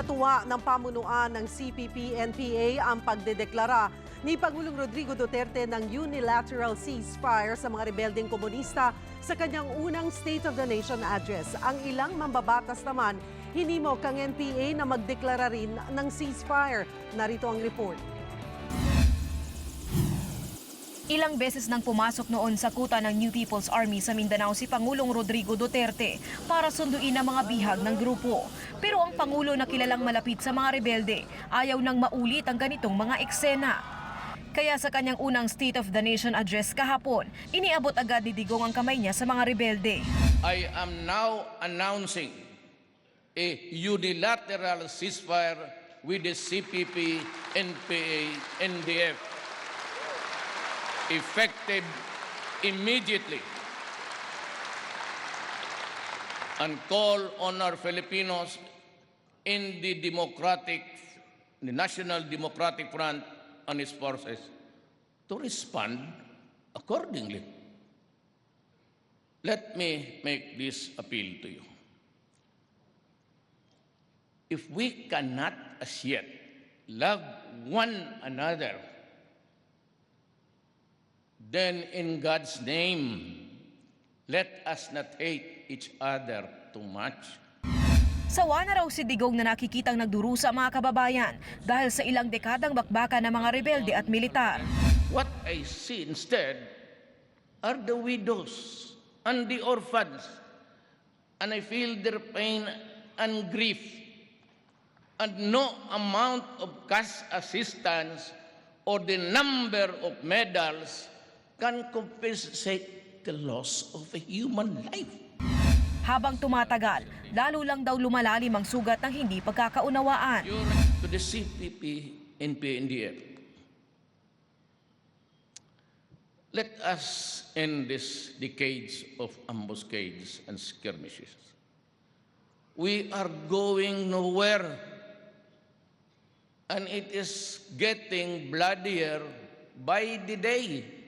Isinatuwa ng pamunuan ng CPP-NPA ang pagdedeklara ni Pangulong Rodrigo Duterte ng unilateral ceasefire sa mga rebeldeng komunista sa kanyang unang State of the Nation address. Ang ilang mambabatas naman, hinimo kang NPA na magdeklara rin ng ceasefire. Narito ang report. Ilang beses nang pumasok noon sa kuta ng New People's Army sa Mindanao si Pangulong Rodrigo Duterte para sunduin ang mga bihag ng grupo. Pero ang Pangulo na kilalang malapit sa mga rebelde ayaw nang maulit ang ganitong mga eksena. Kaya sa kanyang unang State of the Nation address kahapon, iniabot agad ni Digong ang kamay niya sa mga rebelde. I am now announcing a unilateral ceasefire with the CPP, NPA, NDF, effective immediately, and call on our Filipinos in the democratic, the National Democratic Front and its forces to respond accordingly. Let me make this appeal to you. If we cannot as yet love one another, then in God's name, let us not hate each other too much. Sawa na raw si Digong na nakikitang nagdurusa mga kababayan dahil sa ilang dekadang bakbakan ng mga rebelde at militar. What I see instead are the widows and the orphans, and I feel their pain and grief. And no amount of cash assistance or the number of medals can compensate the loss of a human life. Habang tumatagal, lalo lang daw lumalalim ang sugat ng hindi pagkakaunawaan. To the CPP, NPNDF. Let us end this decades of ambuscades and skirmishes. We are going nowhere, and it is getting bloodier by the day.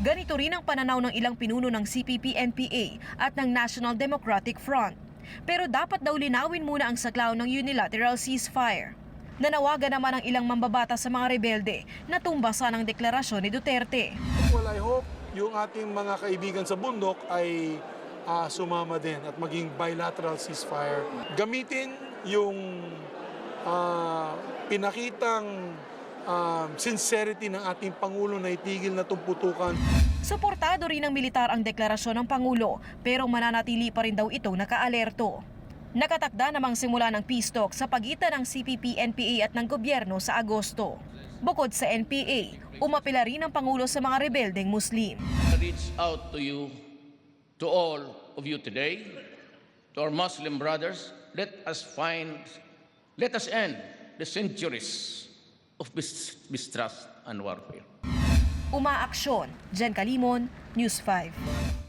Ganito rin ang pananaw ng ilang pinuno ng CPP-NPA at ng National Democratic Front. Pero dapat daw linawin muna ang saklaw ng unilateral ceasefire. Nanawagan naman ang ilang mambabata sa mga rebelde na tumbasan ang deklarasyon ni Duterte. Well, I hope yung ating mga kaibigan sa bundok ay ah, sumama din at maging bilateral ceasefire. Gamitin yung ah, pinakitang ah, sincerity ng ating Pangulo na itigil na itong putukan. Suportado rin ng militar ang deklarasyon ng Pangulo pero mananatili pa rin daw itong nakaalerto. Nakatakda namang simula ng peace talk sa pagitan ng CPP, NPA at ng gobyerno sa Agosto. Bukod sa NPA, umapila rin ang Pangulo sa mga rebeldeng Muslim. I reach out to you, to all of you today, to our Muslim brothers, let us find, let us end the centuries of mis- mistrust and warfare. Umaaksyon, Jen Kalimon, News 5.